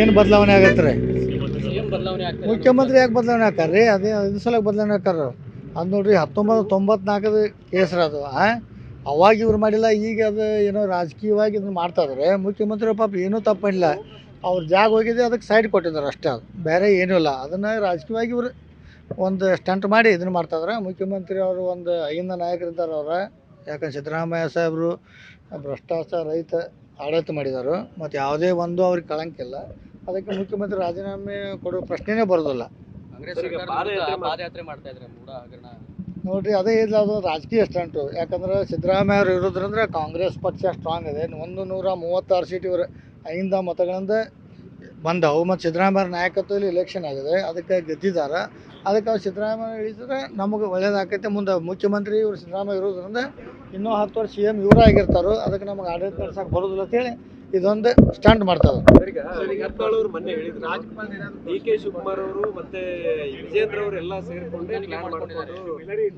ಏನು ಬದಲಾವಣೆ ಆಗತ್ತೆ ಮುಖ್ಯಮಂತ್ರಿ ಯಾಕೆ ಬದಲಾವಣೆ ಹಾಕಾರ ರೀ? ಅದೇ ಇದು ಸಲ ಬದಲಾವಣೆ ಹಾಕಾರ ಅದು ನೋಡ್ರಿ ಹತ್ತೊಂಬತ್ತು ತೊಂಬತ್ನಾಲ್ಕದ ಕೇಸ್ರ ಅದು? ಅವಾಗ ಇವ್ರು ಮಾಡಿಲ್ಲ, ಈಗ ಅದು ಏನೋ ರಾಜಕೀಯವಾಗಿ ಇದನ್ನು ಮಾಡ್ತಾ ಇದಾರೆ. ಮುಖ್ಯಮಂತ್ರಿ ಪಾಪ ಏನೂ ತಪ್ಪಿಲ್ಲ. ಅವ್ರ ಜಾಗ ಹೋಗಿದೆ, ಅದಕ್ಕೆ ಸೈಡ್ ಕೊಟ್ಟಿದ್ದಾರೆ ಅಷ್ಟೇ ಅದು ಬೇರೆ ಏನೂ ಇಲ್ಲ. ಅದನ್ನು ರಾಜಕೀಯವಾಗಿ ಇವರು ಒಂದು ಸ್ಟಂಟ್ ಮಾಡಿ ಇದನ್ನು ಮಾಡ್ತಾ ಇದಾರೆ. ಮುಖ್ಯಮಂತ್ರಿ ಅವರು ಒಂದು ಐಂದ ನಾಯಕರಿದ್ದಾರೆ ಅವ್ರ. ಯಾಕಂದ್ರೆ ಸಿದ್ದರಾಮಯ್ಯ ಸಾಹೇಬರು, ಭ್ರಷ್ಟಾಚಾರ ರಹಿತ ಆಡಳಿತ ಮಾಡಿದರು ಮತ್ತು ಯಾವುದೇ ಒಂದು ಅವ್ರಿಗೆ ಕಳಂಕಿಲ್ಲ. ಅದಕ್ಕೆ ಮುಖ್ಯಮಂತ್ರಿ ರಾಜೀನಾಮೆ ಕೊಡೋ ಪ್ರಶ್ನೆನೇ ಬರೋದಿಲ್ಲ. ಪಾದಯಾತ್ರೆ ಮಾಡ್ತಾ ಇದ್ರೆ ಮೂಡ ಹಗರಣ. ನೋಡ್ರಿ ಅದೇ ಇಲ್ಲ ಅದು ರಾಜಕೀಯ ಸ್ಟಂಟು ಯಾಕಂದ್ರೆ ಸಿದ್ದರಾಮಯ್ಯ ಅವರು ಇರೋದ್ರಿಂದ ಕಾಂಗ್ರೆಸ್ ಪಕ್ಷ ಸ್ಟ್ರಾಂಗ್ ಇದೆ. ಒಂದು ನೂರ ಮೂವತ್ತಾರು ಸೀಟ್ ಇವರು ಐಂದ ಮತಗಳಿಂದ ಬಂದವು. ಮತ್ತು ಸಿದ್ದರಾಮಯ್ಯ ನಾಯಕತ್ವದಲ್ಲಿ ಇಲೆಕ್ಷನ್ ಆಗಿದೆ. ಅದಕ್ಕೆ ಗೆದ್ದಿದ್ದಾರೆ ಅದಕ್ಕೆ ಅವ್ರು ಸಿದ್ದರಾಮಯ್ಯ ಇಳಿಸಿದ್ರೆ ನಮಗೆ ಒಳ್ಳೇದಾಕೈತೆ ಮುಂದೆ ಮುಖ್ಯಮಂತ್ರಿ ಇವರು ಸಿದ್ದರಾಮಯ್ಯ ಇರೋದ್ರಿಂದ ಇನ್ನೂ ಹತ್ತು ವರ್ಷ ಸಿ ಎಂ ಇವರಾಗಿರ್ತಾರೋ ಅದಕ್ಕೆ ನಮಗೆ ಆಡಳಿತ ನಡೆಸಕ್ಕೆ ಬರೋದಿಲ್ಲ ಅಂತೇಳಿ ಇದೊಂದು ಸ್ಟ್ಯಾಂಡ್ ಮಾಡ್ತಾರೆ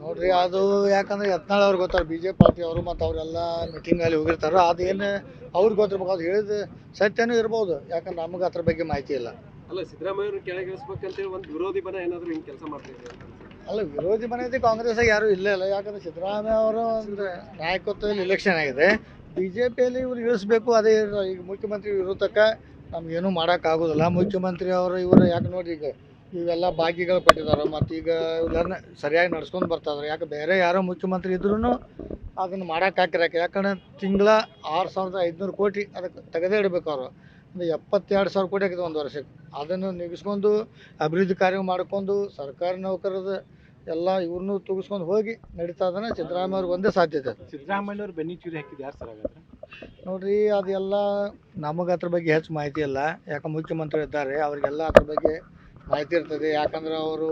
ನೋಡ್ರಿ ಅದು ಯಾಕಂದ್ರೆ ಯತ್ನಾಳ್ ಅವ್ರಿಗೆ ಗೊತ್ತಾರ ಬಿ ಜೆ ಪಿ ಅವರು ಮತ್ತು ಅವರೆಲ್ಲ ಮೀಟಿಂಗಲ್ಲಿ ಹೋಗಿರ್ತಾರೋ. ಅದೇನು ಅವ್ರಿಗೆ ಗೊತ್ತಿರ್ಬೇಕು ಅದು ಹೇಳಿದ ಸತ್ಯನೂ ಇರ್ಬೋದು. ಯಾಕಂದ್ರೆ ನಮಗೆ ಅದ್ರ ಬಗ್ಗೆ ಮಾಹಿತಿ ಇಲ್ಲ. ಅಲ್ಲ ಸಿದ್ದರಾಮಯ್ಯ ಅವ್ರನ್ನ ಕೆಳಗಿಳಿಸ್ಬೇಕಂತೇಳಿ ಒಂದು ವಿರೋಧಿ ಬನ ಏನಾದರೂ ಹಿಂಗೆ ಕೆಲಸ ಮಾಡ್ತಾ ಅಲ್ಲ, ವಿರೋಧಿ ಮನೆಯದು ಕಾಂಗ್ರೆಸ್ ಯಾರು ಇಲ್ಲೇ ಇಲ್ಲ. ಯಾಕಂದ್ರೆ ಸಿದ್ದರಾಮಯ್ಯ ಅವರು ಒಂದು ನಾಯಕತ್ವದಲ್ಲಿ ಇಲೆಕ್ಷನ್ ಆಗಿದೆ. ಬಿ ಜೆ ಪಿಯಲ್ಲಿ ಇವ್ರು ಇಳಿಸ್ಬೇಕು, ಅದೇ ಈಗ ಮುಖ್ಯಮಂತ್ರಿ ಇರೋ ತಕ್ಕ ನಮ್ಗೇನು ಮಾಡೋಕ್ಕಾಗೋದಿಲ್ಲ. ಮುಖ್ಯಮಂತ್ರಿ ಅವರು ಇವರು ಯಾಕೆ ನೋಡಿ ಈಗ ಇವೆಲ್ಲ ಭಾಗ್ಯಗಳು ಕೊಟ್ಟಿದ್ದಾರೆ ಮತ್ತು ಈಗ ಇವೆಲ್ಲ ಸರಿಯಾಗಿ ನಡ್ಸ್ಕೊಂಡು ಬರ್ತಾಯಿದ್ರು ಯಾಕೆ ಬೇರೆ ಯಾರೋ ಮುಖ್ಯಮಂತ್ರಿ ಇದ್ರೂ ಅದನ್ನು ಹಾಕಿರಾಕೆ. ಯಾಕಂದ್ರೆ ತಿಂಗಳ ಆರು ಸಾವಿರದ ಐದುನೂರು ಕೋಟಿ ಅದಕ್ಕೆ ತೆಗೆದೇ ಇಡಬೇಕು ಅವರು. ಒಂದು ಎಪ್ಪತ್ತೆರಡು ಸಾವಿರ ಕೋಟಿ ಆಗಿದೆ ಒಂದು ವರ್ಷಕ್ಕೆ. ಅದನ್ನು ನಿಗಿಸ್ಕೊಂಡು ಅಭಿವೃದ್ಧಿ ಕಾರ್ಯ ಮಾಡ್ಕೊಂಡು ಸರ್ಕಾರಿ ನೌಕರರ ಎಲ್ಲ ಇವ್ರನ್ನೂ ತುಗಿಸ್ಕೊಂಡು ಹೋಗಿ ನಡೀತಾ ಇದ್ದಾನೆ. ಸಿದ್ದರಾಮಯ್ಯ ಅವ್ರಿಗೆ ಒಂದೇ ಸಾಧ್ಯತೆ ಸಿದ್ದರಾಮಯ್ಯ ಅವ್ರು ಬೆನ್ನಿ ಚೂರಿ ಹಾಕಿದ್ದು ಯಾರು ಸರ್ ಹಾಗಾದ್ರೆ? ನೋಡ್ರಿ ಅದೆಲ್ಲ ನಮಗೆ ಅದ್ರ ಬಗ್ಗೆ ಹೆಚ್ಚು ಮಾಹಿತಿ ಇಲ್ಲ. ಯಾಕೆ ಮುಖ್ಯಮಂತ್ರಿ ಇದ್ದಾರೆ ಅವರಿಗೆಲ್ಲ ಅದ್ರ ಬಗ್ಗೆ ಮಾಹಿತಿ ಇರ್ತದೆ. ಯಾಕಂದ್ರೆ ಅವರು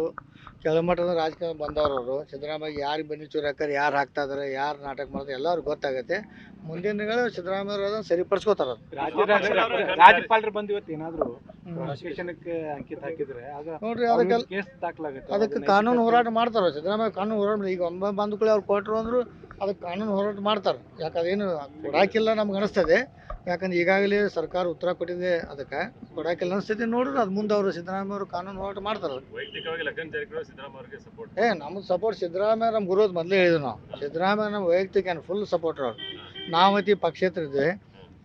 ಕೆಳಮಟ್ಟದ ರಾಜಕೀಯ ಬಂದವರು ಅವರು ಸಿದ್ದರಾಮಯ್ಯ ಯಾರು ಬನ್ನಿ ಚೂರು ಹಾಕ್ತಾರೆ ಯಾರು ಹಾಕ್ತಾ ಇದಾರೆ ಯಾರು ನಾಟಕ ಮಾಡ್ತಾರೆ ಎಲ್ಲರಿಗೂ ಗೊತ್ತಾಗುತ್ತೆ. ಮುಂದಿನ ದಿನಗಳು ಸಿದ್ದರಾಮಯ್ಯ ಅವರು ಅದನ್ನು. ಸರಿಪಡಿಸ್ಕೋತಾರ ರಾಜ್ಯಪಾಲರು ಬಂದು ಇವತ್ತು ಏನಾದ್ರು ಪ್ರಾಸಿಕ್ಯೂಷನ್ಗೆ ಅಂಕಿತ ಹಾಕಿದ್ರೆ ಆಗ ನೋಡ್ರಿ ಅದಕ್ಕೆ ಅದಕ್ಕೆ ಕಾನೂನು ಹೋರಾಟ ಮಾಡ್ತಾರ ಸಿದ್ದರಾಮಯ್ಯ ಕಾನೂನು ಹೋರಾಟ ಈಗ ಒಮ್ಮೆ ಬಂದ ಕೂಡ ಅವ್ರು ಕೊಟ್ಟರು ಅಂದ್ರು ಅದಕ್ಕೆ ಕಾನೂನು ಹೋರಾಟ ಮಾಡ್ತಾರೆ. ಯಾಕೆ ಅದೇನು ಕೊಡಾಕಿಲ್ಲ ನಮ್ಗೆ ಅನಿಸ್ತದೆ. ಯಾಕಂದ್ರೆ ಈಗಾಗಲೇ ಸರ್ಕಾರ ಉತ್ತರ ಕೊಟ್ಟಿದೆ ಅದಕ್ಕೆ ಕೊಡಾಕಿಲ್ಲ ಅನಿಸ್ತದೆ. ನೋಡಿದ್ರೆ ಅದು ಮುಂದೆ ಅವರು ಸಿದ್ದರಾಮಯ್ಯ ಅವರು ಕಾನೂನು ಹೋರಾಟ ಮಾಡ್ತಾರೆ. ಏ ನಮ್ಗೆ ಸಪೋರ್ಟ್ ಸಿದ್ದರಾಮಯ್ಯ ನಮ್ಮ ಗುರುದ್ ಮೊದಲೇ ಹೇಳಿದ್ವಿ ನಾವು. ಸಿದ್ದರಾಮಯ್ಯ ನಮ್ಮ ವೈಯಕ್ತಿಕ ಫುಲ್ ಸಪೋರ್ಟ್ ಅವ್ರು. ನಾವತಿ ಪಕ್ಷೇತರ ಇದ್ದೇವೆ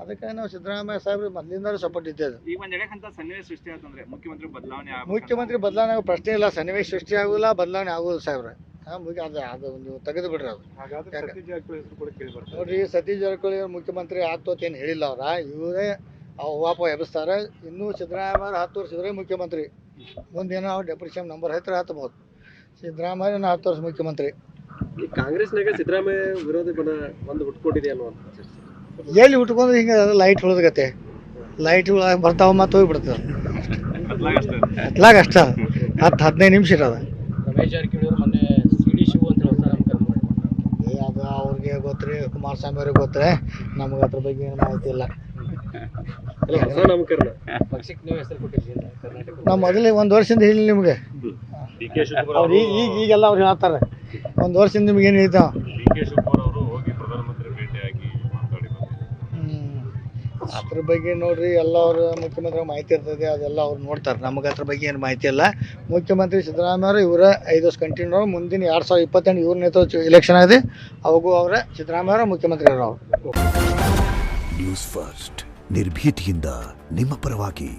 ಅದಕ್ಕೆ ನಾವು ಸಿದ್ದರಾಮಯ್ಯ ಸಾಹೇಬ್ರು ಮೊದಲಿಂದಲೂ ಸಪೋರ್ಟ್ ಇದ್ದೇವೆ ಮುಖ್ಯಮಂತ್ರಿ ಬದಲಾವಣೆ ಮುಖ್ಯಮಂತ್ರಿ ಬದಲಾವಣೆ ಆಗೋ ಪ್ರಶ್ನೆ ಇಲ್ಲ. ಸನ್ನಿವೇಶ ಸೃಷ್ಟಿ ಆಗುಲ್ಲ ಬದಲಾವಣೆ ಆಗೋದು ಸಾಹೇಬ್ರೆ. ಹಾಂ ಮುಗಿ ಅದು ಅದು ನೀವು ತೆಗೆದು ಬಿಡ್ರಿ ಅದು. ಹಾಗಾದ್ರೆ ಯಾಕೆ? ಸತೀಶ್ ಜಾರಕಿಹೊಳಿ ಹೆಸರು ಕೂಡ ಕೇಳಿ ಬರ್ತದೆ ನೋಡ್ರಿ ಸತೀಶ್ ಜಾರಕಿಹೊಳಿ ಅವ್ರು ಮುಖ್ಯಮಂತ್ರಿ ಅಂತ ಏನು ಹೇಳಿಲ್ಲ ಅವ್ರ. ಇವರೇ ವಾಪ ಎಬ್ಬಿಸ್ತಾರೆ. ಇನ್ನೂ ಸಿದ್ದರಾಮಯ್ಯ ಹತ್ತು ವರ್ಷ ಇವರೇ ಮುಖ್ಯಮಂತ್ರಿ. ಮುಂದೇನೋ ಅವ್ರು ಡೆಪ್ಯೂಟಿ ನಂಬರ್ ಹತ್ತಿರ ಹತ್ಬೋದು. ಸಿದ್ದರಾಮಯ್ಯನ ಹತ್ತು ವರ್ಷ ಮುಖ್ಯಮಂತ್ರಿ. ಈ ಕಾಂಗ್ರೆಸ್ನಾಗ ಸಿದ್ದರಾಮಯ್ಯ ವಿರೋಧಿ ಬನ ಒಂದು ಅನ್ನುವಂಥ ಚರ್ಚೆ. ಎಲ್ಲಿ ಉಟ್ಕೊಂಡ್ರೆ ಹಿಂಗೆ ಲೈಟ್ ಉಳಿದಗತ್ತೆ. ಲೈಟ್ ಬರ್ತಾವ ಮತ್ತೆ ಹೋಗ್ಬಿಡ್ತದೆ. ಅತ್ಲಾಗ ಅಷ್ಟ. ಹತ್ತು ಹದಿನೈದು ನಿಮಿಷ ಇರೋದು. ರಮೇಶ್ ಜಾರಕಿಹೊಳಿ ಅವರು ಮೊನ್ನೆ ಸಿ ಡಿ ಶಿವು ಅಂತ ಹೇಳಿ ಹೊಸ ನಾಮಕರಣ ಮಾಡಿದ್ರು ಏ ಅದು ಅವ್ರಿಗೆ ಗೊತ್ತ್ರಿ ಕುಮಾರಸ್ವಾಮಿ ಅವ್ರಿಗೆ ಗೊತ್ತರೆ ನಮ್ಗೆ ಅದ್ರ ಬಗ್ಗೆ ಏನು ಮಾಹಿತಿ ಇಲ್ಲ. ನೀವು ಹೆಸರು ಕೊಟ್ಟಿದ್ದೀರಿ ಕರ್ನಾಟಕ ನಾವು ಮೊದಲೇ ಒಂದು ವರ್ಷದಿಂದ ಹೇಳಿ ನಿಮಗೆ. ಈಗ ಈಗೆಲ್ಲ ಅವ್ರು ಹೇಳ್ತಾರೆ. ಒಂದು ವರ್ಷದಿಂದ ನಿಮ್ಗೆ ಏನು ಹೇಳ್ತಾವ? ಅದ್ರ ಬಗ್ಗೆ ನೋಡ್ರಿ, ಎಲ್ಲ ಅವ್ರ ಮುಖ್ಯಮಂತ್ರಿ ಮಾಹಿತಿ ಇರ್ತದೆ ಅದೆಲ್ಲ ಅವ್ರು ನೋಡ್ತಾರೆ. ನಮಗೆ ಅದ್ರ ಬಗ್ಗೆ ಏನು ಮಾಹಿತಿ ಇಲ್ಲ. ಮುಖ್ಯಮಂತ್ರಿ ಸಿದ್ದರಾಮಯ್ಯ ಅವರು, ಇವರ ಐದು ವರ್ಷ ಕಂಟಿನ್ಯೂ ಮುಂದಿನ ಎರಡು ಸಾವಿರದ ಇಪ್ಪತ್ತೆಂಟು ಇವ್ರ ನೇತೃತ್ವ ಇಲೆಕ್ಷನ್ ಆಗಿದೆ. ಅವಾಗೂ ಅವರ, ಸಿದ್ದರಾಮಯ್ಯ ಅವರು, ಮುಖ್ಯಮಂತ್ರಿ ಅವರು. ನ್ಯೂಸ್ ಫಸ್ಟ್ ನಿರ್ಭೀತಿಯಿಂದ ನಿಮ್ಮ ಪರವಾಗಿ.